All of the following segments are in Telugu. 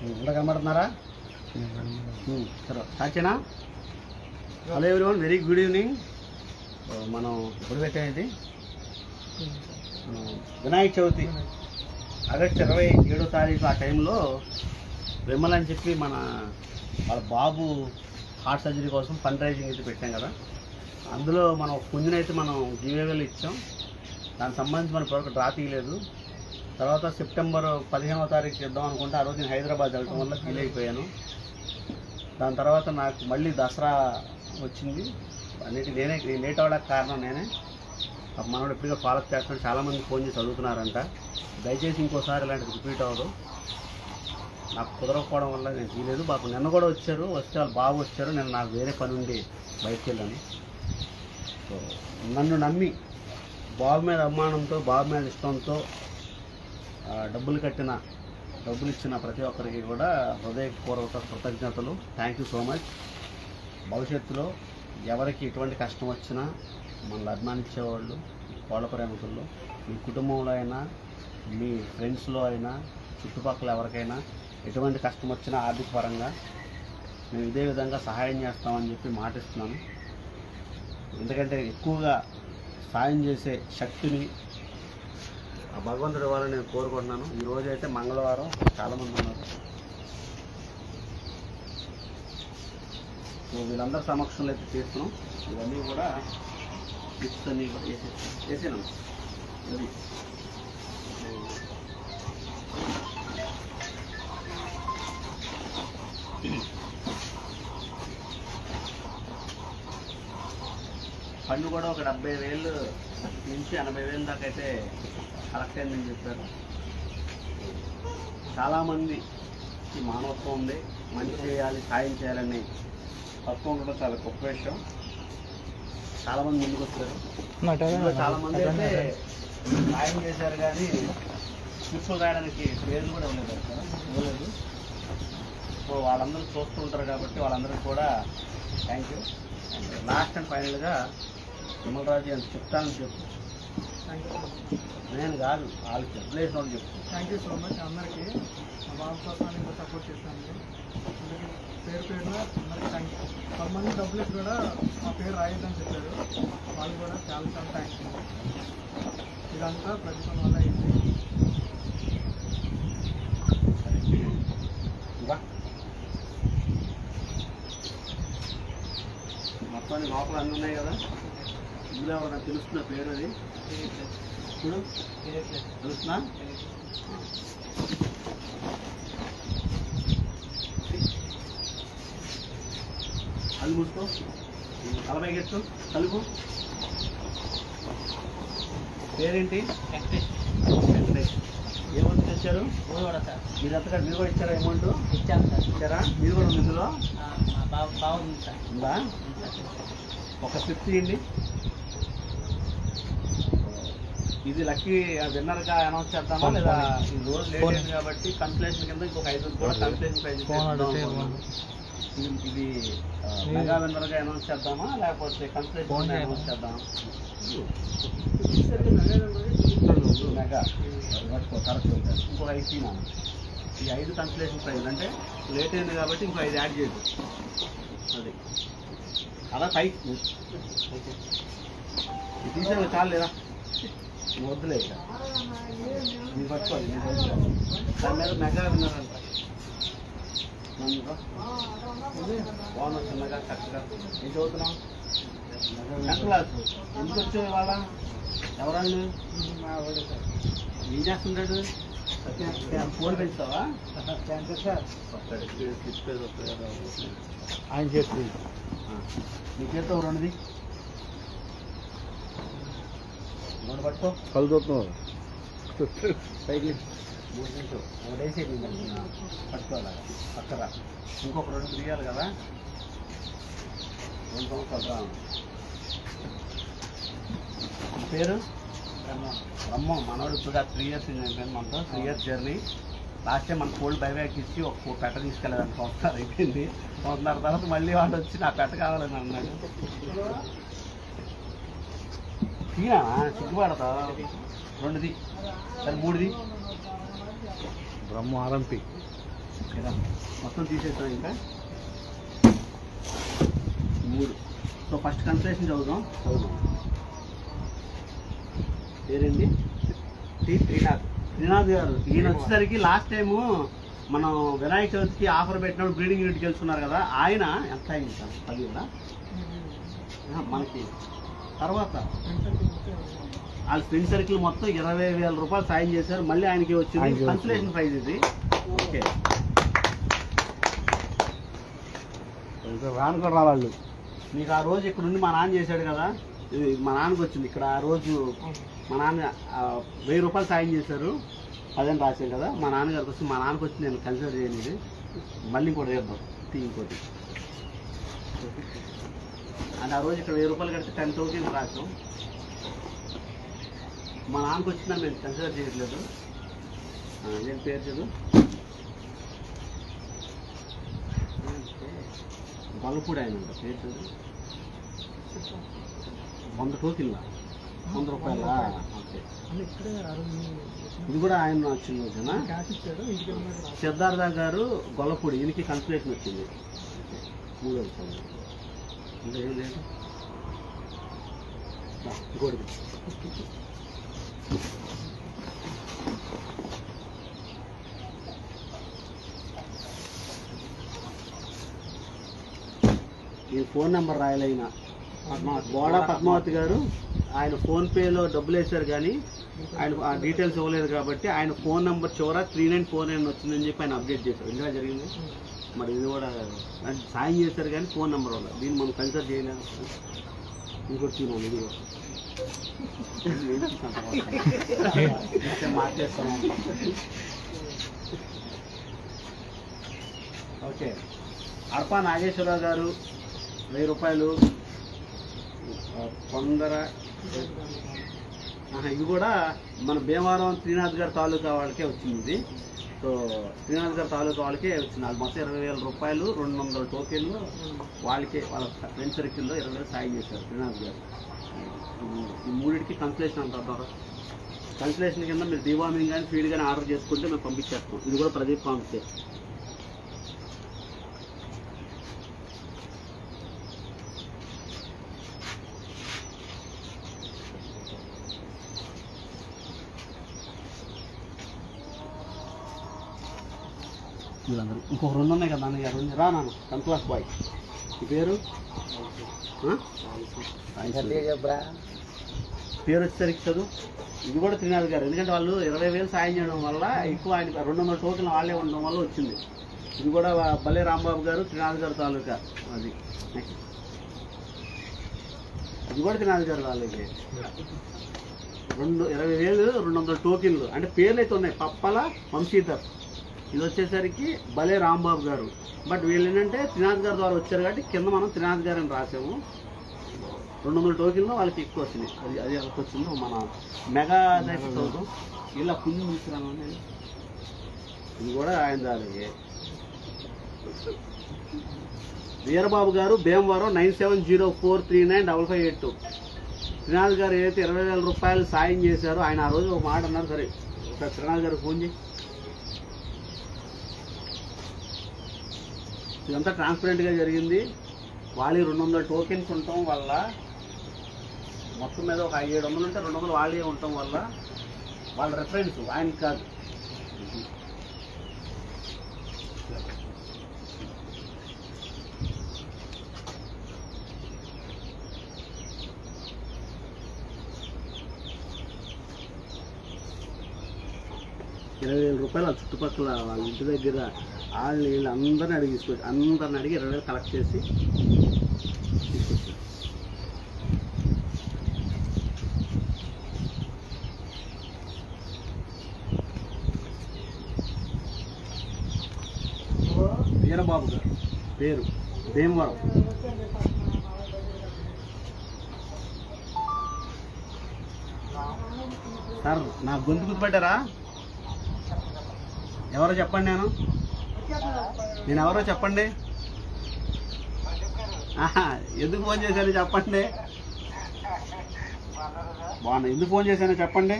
ఇంకా కనబడుతున్నారా సరే సాచేనా hello everyone very good evening మనం ఇప్పుడు పెట్టేది వినాయక చవితి ఆగస్టు ఇరవై ఏడో తారీఖు ఆ టైంలో విమల్ అని చెప్పి మన వాళ్ళ బాబు హార్ట్ సర్జరీ కోసం ఫండ్ రైజింగ్ అయితే పెట్టాం కదా. అందులో మనం పుంజునైతే మనం గివేవేలు ఇచ్చాం. దానికి సంబంధించి మన ఇప్పటివరకు డ్రా తీయలేదు. తర్వాత సెప్టెంబర్ పదిహేనవ తారీఖు చేద్దాం అనుకుంటే ఆ రోజు నేను హైదరాబాద్ వెళ్ళడం వల్ల ఫీల్ అయిపోయాను. దాని తర్వాత నాకు మళ్ళీ దసరా వచ్చింది. అన్నిటి నేనే లేట్ అవడానికి కారణం నేనే. మనోడు ఎప్పుడుగా ఫాలో చేస్తాను చాలామంది ఫోన్ చేసి చదువుతున్నారంట దయచేసి ఇంకోసారి ఇలాంటిది రిపీట్ అవ్వదు. నాకు కుదరకపోవడం వల్ల నేను తీయలేదు మాకు నిన్న కూడా వచ్చారు. వస్తే వాళ్ళు బాబు వచ్చారు. నేను నాకు వేరే పని ఉండి బయటకు వెళ్ళాను సో నన్ను నమ్మి బాబు మీద అభిమానంతో బాబు మీద ఇష్టంతో డబ్బులు కట్టిన డబ్బులు ఇచ్చిన ప్రతి ఒక్కరికి కూడా హృదయపూర్వక కృతజ్ఞతలు. థ్యాంక్ యూ సో మచ్ భవిష్యత్తులో ఎవరికి ఎటువంటి కష్టం వచ్చినా మనల్ని అభిమానించేవాళ్ళు కోళ్ళ ప్రేమికుల్లో మీ కుటుంబంలో అయినా మీ ఫ్రెండ్స్లో అయినా చుట్టుపక్కల ఎవరికైనా ఎటువంటి కష్టం వచ్చినా ఆర్థిక పరంగా మేము ఇదే విధంగా సహాయం చేస్తామని చెప్పి మాటిస్తున్నాను. ఎందుకంటే ఎక్కువగా సాయం చేసే శక్తిని భగవంతుడి ఇవ్వాలని నేను కోరుకుంటున్నాను. ఈ రోజు అయితే మంగళవారం చాలామంది ఉన్నారు. సో వీళ్ళందరి సమక్షంలో అయితే చేస్తున్నాం. ఇవన్నీ కూడా గిఫ్ట్స్ అన్నీ కూడా వేసే వేసాను ఇది ఫండ్ కూడా ఒక డెబ్బై వేలు నుంచి ఎనభై వేలు దాకా అయితే కలెక్ట్ అయిందని చెప్పారు. చాలామంది ఈ మానవత్వం ఉంది మంచి చేయాలి సాయం చేయాలని తత్వం ఉండడం చాలా గొప్ప విషయం. చాలామంది ముందుకు ఇందులో చాలామంది అయితే సాయం చేశారు కానీ స్లిప్పులు రాయడానికి పేర్లు కూడా ఇవ్వలేదు కదా. ఇవ్వలేదు. సో వాళ్ళందరూ చూస్తూ ఉంటారు కాబట్టి వాళ్ళందరికీ కూడా థ్యాంక్ యూ లాస్ట్ అండ్ ఫైనల్గా విమలరాజు అని చెప్తానని చెప్పు. నేను కాదు వాళ్ళు చెప్పలేసిన వాళ్ళు చెప్పు థ్యాంక్ యూ సో మచ్ అందరికీ. మా బాబు సపోర్ట్ చేస్తాను అందరికీ పేరు పేరున అందరికీ థ్యాంక్ యూ కొంతమంది డబ్బులు కూడా మా పేరు రాయొద్దని చెప్పారు. వాళ్ళు కూడా చాలా చాలా థ్యాంక్స్ ఇదంతా ప్రతిఫలం వల్ల అయింది. మొత్తాన్ని లోపల అన్నీ ఉన్నాయి కదా? ఇందులో ఎవరైనా తెలుస్తున్న పేరు అది? ఇప్పుడు తెలుస్తున్నా? అది మూసుకో. తలపై గెట్టు కలుపు పేరేంటి? వెంకటేష్. ఏమంత తెచ్చారు మీరు ఎంతగా మీరు కూడా ఇచ్చారా అమౌంట్ ఇచ్చాను సార్ ఇచ్చారా? మీరు కూడా ఉంది ఇందులో? బాగుంది సార్. ఉందా? ఒక స్లిప్ తీయండి. ఇది లక్కీ విన్నర్గా అనౌన్స్ చేద్దామా లేదా ఈ రోజు లేట్ అయింది కాబట్టి కన్సలేషన్ కింద ఇంకొక ఐదు కూడా కన్సలేషన్ ప్రైజ్ ఇది మెగా విన్నర్గా అనౌన్స్ చేద్దామా లేకపోతే కన్సలేషన్ అనౌన్స్ చేద్దామా? మెగా. కరెక్ట్ ఇంకొక ఐదు ఈ ఐదు కన్సలేషన్ ప్రైజ్ అంటే లేట్ అయింది కాబట్టి ఇంకో ఐదు యాడ్ చేయదు అది. అలా పై ఇది తీసే చాలు లేదా? వద్దులే పట్టుకోవాలి. దాని మీద మెగా విన్నారంట బాగున్నా చిన్నగా చక్కగా. ఏం చదువుతున్నావు? Tenth class. ఎందుకు వచ్చావు ఇవాళ? ఎవరాళ్ళు? ఏం చేస్తుంటాడు? ఫోన్ పెంచుతావా? ఆయన చేతి. నీ రెండుది కలుగుతున్నావు పైకి మూడు నిమిషం ఒకటి వేసి పట్టుకోవాలి? పక్కన. ఇంకొక రెండు తిరిగాలి కదా. రెండు సంవత్సరాలు పేరు? బ్రహ్మ. మనోడు ఇప్పుడు త్రీ ఇయర్స్ అయిపోయింది మనతో three years journey last time మన కోల్డ్ బై బ్యాక్ ఇచ్చి ఒక పెట్ట తీసుకెళ్ళాలని సంవత్సరాలు అయిపోయింది. సంవత్సరాల తర్వాత మళ్ళీ వాడు వచ్చి నా పెట్ట కావాలని అన్నాడు. తీనా సిగ్గుపడతా? రెండుది. సరే మూడుది. బ్రహ్మ ఓకేనా? మొత్తం తీసేస్తాం ఇంకా. మూడు. సో ఫస్ట్ కన్సలేషన్ చదువుదాం. చదువుదాం పేరేంటి టి త్రినాథ్. త్రినాథ్ గారు. ఈయన వచ్చేసరికి లాస్ట్ టైము మనం వినాయక చవితికి ఆఫర్ పెట్టినప్పుడు బ్రీడింగ్ యూనిట్కి వెళ్తున్నారు కదా ఆయన ఎంత అయింది సార్? పదివేల? మనకి. తర్వాత వాళ్ళ ఫ్రెండ్ సర్కిల్ మొత్తం ఇరవై వేల రూపాయలు సాయం చేశారు. మళ్ళీ ఆయనకి వచ్చింది. కన్సలేషన్ ప్రైజ్ ఇది. ఓకే. రాను కూడా రాళ్ళు మీకు ఆ రోజు ఇక్కడ ఉండి మా నాన్న చేశాడు కదా. ఇది మా నాన్నకి వచ్చింది ఇక్కడ ఆ రోజు మా నాన్న వెయ్యి రూపాయలు సాయం చేశారు. అదని రాశాను కదా. మా నాన్నగారికి వచ్చి మా నాన్నకి వచ్చి నేను కన్సిడర్ చేయను ఇది మళ్ళీ ఇంకోటి చేద్దాం. టీ ఇంకోటి. అండ్ ఆ రోజు ఇక్కడ వెయ్యి రూపాయలు కడితే టెన్ థౌసండ్ రాసాం మా నాన్నకి వచ్చినా మేము కన్సిడర్ చేయట్లేదు. నేను పేరు చదువు గొల్లపూడి ఆయన అంట పేరు చదువు వంద టోకిన్లా? వంద రూపాయల? ఇది కూడా ఆయన వచ్చింది వెళ్ళినాక సిద్ధార్థ గారు గొల్లపూడి ఈయనకి కన్సలేషన్ వచ్చింది. మూడో ఏం లేదు. ఇంకోటి ఈ ఫోన్ నెంబర్ రాయలైన బోడా పద్మావతి గారు ఆయన ఫోన్పేలో డబ్బులు వేశారు కానీ ఆయన ఆ డీటెయిల్స్ ఇవ్వలేదు కాబట్టి ఆయన ఫోన్ నెంబర్ చివర త్రీ నైన్ ఫోర్ నైన్ వచ్చిందని చెప్పి ఆయన అప్డేట్ చేశారు. ఇంకా జరిగింది? మరి ఇది కూడా అంటే సాయం చేశారు కానీ ఫోన్ నెంబర్ వల్ల. దీన్ని మనం కన్సిడర్ చేయలేము. ఇంకోటి తినాలి ఇది. మార్చేస్తాము ఓకే. అర్పా నాగేశ్వరరావు గారు వెయ్యి రూపాయలు. కొందర ఇది కూడా మన భీమవరం శ్రీనాథ్ గారి తాలూకా వాళ్ళకే వచ్చింది. సో శ్రీనివాస్ గారి తాలూకా వాళ్ళకే వచ్చింది. అది మొత్తం ఇరవై వేల రూపాయలు రెండు వందల టోకెన్లు వాళ్ళకే వాళ్ళ ఫ్రెండ్ సర్కిల్లో ఇరవై వేలు సాయం చేశారు శ్రీనాథ్ గారు ఈ మూడింటికి కన్సలేషన్ అంటారు కన్సలేషన్ కింద మీరు డివార్మింగ్ కానీ ఫీడ్ కానీ ఆర్డర్ చేసుకుంటే మేము పంపించేస్తాం. ఇది కూడా ప్రదీప్ పంపిస్తే ఇంకొక రెండు ఉన్నాయి కదా నాన్న రెండు రా నాన్న టెన్త్ క్లాస్ బాయ్. ఈ పేరు? పేరు వచ్చేసరికి చదువు. ఇది కూడా త్రినాథ్ గారు. ఎందుకంటే వాళ్ళు ఇరవై వేలు సాయం చేయడం వల్ల ఎక్కువ ఆయన రెండు వందల టోకెన్లు వాళ్ళే ఉండడం వల్ల వచ్చింది. ఇది కూడా బల్లే రాంబాబు గారు త్రినాథ్ గారు తాలూకా అది. ఇది కూడా త్రినాథ్ గారు వాళ్ళకి రెండు ఇరవై వేలు రెండు వందల టోకెన్లు. అంటే పేర్లు అయితే ఉన్నాయి. పప్పల వంశీధర్. ఇది వచ్చేసరికి భలే రాంబాబు గారు. బట్ వీళ్ళు ఏంటంటే త్రినాథ్ గారి ద్వారా వచ్చారు కాబట్టి కింద మనం త్రినాథ్ గారు అని రాసాము. రెండు వందల టోకెన్లో వాళ్ళకి ఎక్కువ వచ్చినాయి. అది అది ఎలా వచ్చిందో. మన మెగా దైవ ఇలా పుణ్యం తీసుకురాను ఇది కూడా ఆయన దానికి Veerababu garu Bhimavaram nine seven zero four three nine double five eight two. Trinath garu ఏదైతే ఇరవై వేల రూపాయలు సాయం చేశారో ఆయన ఆ రోజు ఒక మాట అన్నారు. సరే ఒకసారి త్రినాథ్ గారు ఫోన్ చేయి. ఇదంతా ట్రాన్స్పరెంట్గా జరిగింది. వాళ్ళకి రెండు వందల టోకెన్స్ ఉండటం వల్ల మొత్తం మీద ఒక ఏడు వందలు ఉంటే రెండు వందలు వాళ్ళే ఉండటం వల్ల వాళ్ళ రెఫరెన్స్ ఆయన కాదు. ఇరవై వేల రూపాయలు ఆ చుట్టుపక్కల వాళ్ళ ఇంటి దగ్గర వీళ్ళు అందరిని అడిగి తీసుకొచ్చి అందరిని అడిగి ఇరవై వేలు కలెక్ట్ చేసి తీసుకొచ్చారు. వీరబాబు గారు పేరు భీమవరం. సార్ నా గొంతు గుర్తుపెట్టారా? ఎవరో చెప్పండి నేను. నేను ఎవరో చెప్పండి ఎందుకు ఫోన్ చేశాను చెప్పండి? బాగున్నా ఎందుకు ఫోన్ చేశాను చెప్పండి?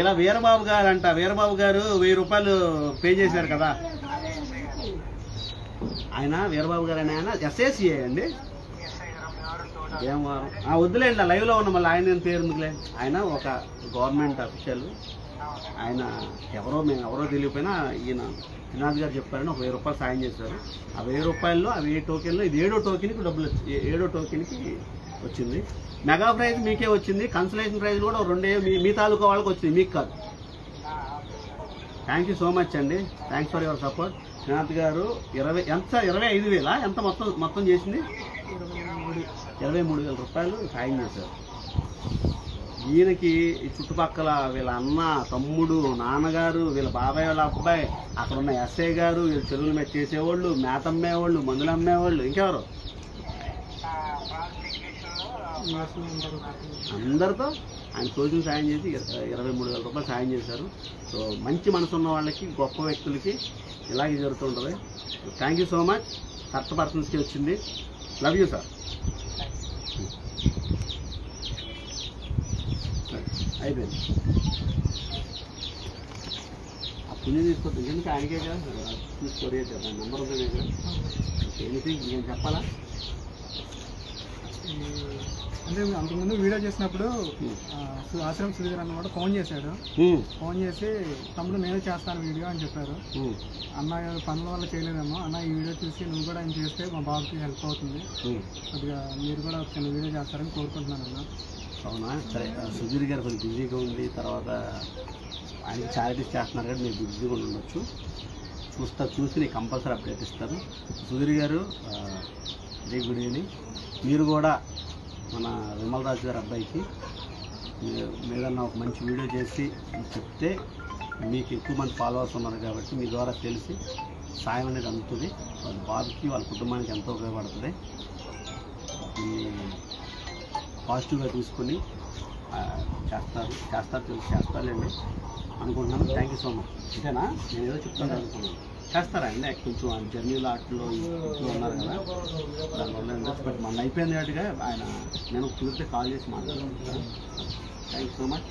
ఇలా వీరబాబు గారు అంట వీరబాబు గారు వెయ్యి రూపాయలు పే చేశారు కదా. ఆయన వీరబాబు గారు అని ఆయన ఎస్ఏసీఏ అండి. ఏం వారం? వద్దులేండి లైవ్లో ఉన్న మళ్ళీ ఆయన పేరు ఎందుకులే? ఆయన ఒక గవర్నమెంట్ అఫీషియల్. ఆయన ఎవరో మేము ఎవరో తెలియకపోయినా ఈయన వినాథ్ గారు చెప్పారని ఒక వెయ్యి రూపాయలు సాయం చేశారు. ఆ వెయ్యి రూపాయల్లో ఆ వెయ్యి టోకెన్లో ఇది ఏడో టోకెన్కి డబ్బులు వచ్చి ఏడో టోకెన్కి వచ్చింది. మెగా ప్రైజ్ మీకే వచ్చింది. కన్సలేషన్ ప్రైజ్ కూడా రెండే మీ మీ తాలూకా వాళ్ళకి వచ్చింది. మీకు కాదు. థ్యాంక్ యూ సో మచ్ అండి. Thanks for your support. Srinath garu ఇరవై ఎంత ఇరవై ఐదు వేలా? ఎంత మొత్తం మొత్తం చేసింది? ఇరవై మూడు వేల రూపాయలు సాయం చేశారు. ఈయనకి ఈ చుట్టుపక్కల వీళ్ళ అన్న తమ్ముడు నాన్నగారు వీళ్ళ బాబాయ్ వాళ్ళ అబ్బాయి అక్కడ ఉన్న ఎస్ఐ గారు వీళ్ళ చెరువులు మీద చేసేవాళ్ళు మేత అమ్మేవాళ్ళు మందులు అమ్మేవాళ్ళు ఇంకెవరు? అందరితో ఆయన తోచిన సాయం చేసి ఇరవై మూడు వేల రూపాయలు సాయం చేశారు. సో మంచి మనసు ఉన్న వాళ్ళకి గొప్ప వ్యక్తులకి ఇలాగే జరుగుతుంటుంది. Thank you so much correct పర్సన్స్కి వచ్చింది. లవ్ యూ సార్ అయిపోయింది. ఆ పుణ్యం తీసుకొద్దాం ఎందుకు ఆయనకే కదా తీసుకోరే కదా నెంబర్ ఉంది దగ్గర ఎనీథింగ్ నేను చెప్పాలా? అంటే అంతకుముందు వీడియో చేసినప్పుడు ఆశ్రమం సుధీర్ అన్నమాట ఫోన్ చేశాడు. ఫోన్ చేసి తమ్ముడు నేనే చేస్తాను వీడియో అని చెప్పారు. అన్న పనుల వల్ల చేయలేదేమో. అన్న ఈ వీడియో చూసి నువ్వు కూడా ఆయన చేస్తే మా బాబుకి హెల్ప్ అవుతుంది. కొద్దిగా మీరు కూడా చిన్న వీడియో చేస్తారని కోరుకుంటున్నాను అన్న. అవునా? సరే సుధీర్ గారు కొంచెం బిజీగా ఉంది తర్వాత ఆయన చారిటీస్ చేస్తున్నారు కాబట్టి మీరు బిజీగా ఉండొచ్చు. చూస్తా చూసి నీకు కంపల్సరీ అప్డేట్ ఇస్తాను. సుధీర్ గారు వెరీ గుడ్ ఈవినింగ్. మీరు కూడా మన విమల్ రాజు గారి అబ్బాయికి మీదన్నా ఏదన్నా ఒక మంచి వీడియో చేసి చెప్తే మీకు ఎక్కువ మంది ఫాలోవర్స్ ఉన్నారు కాబట్టి మీ ద్వారా తెలిసి సాయం అనేది అందుతుంది. వాళ్ళ బాబుకి వాళ్ళ కుటుంబానికి ఎంతో ఉపయోగపడుతుంది. ఈ పాజిటివ్గా తీసుకొని చేస్తారు. చేస్తారు తెలుసు. చేస్తారులేండి. అనుకుంటున్నాను. థ్యాంక్ యూ సో మచ్ ఇదేనా నేను ఏదో చెప్తాను అనుకున్నాను. చేస్తారా అండి? కొంచెం జర్నీ జర్నీలో ఆటలో ఇంట్లో ఉన్నారు కదా. దానివల్ల ఇంట్రెస్ట్ పెట్టి మన అయిపోయింది అటుగా ఆయన నేను కుదిరితే కాల్ చేసి మాట్లాడుతున్నాను థ్యాంక్ యూ సో మచ్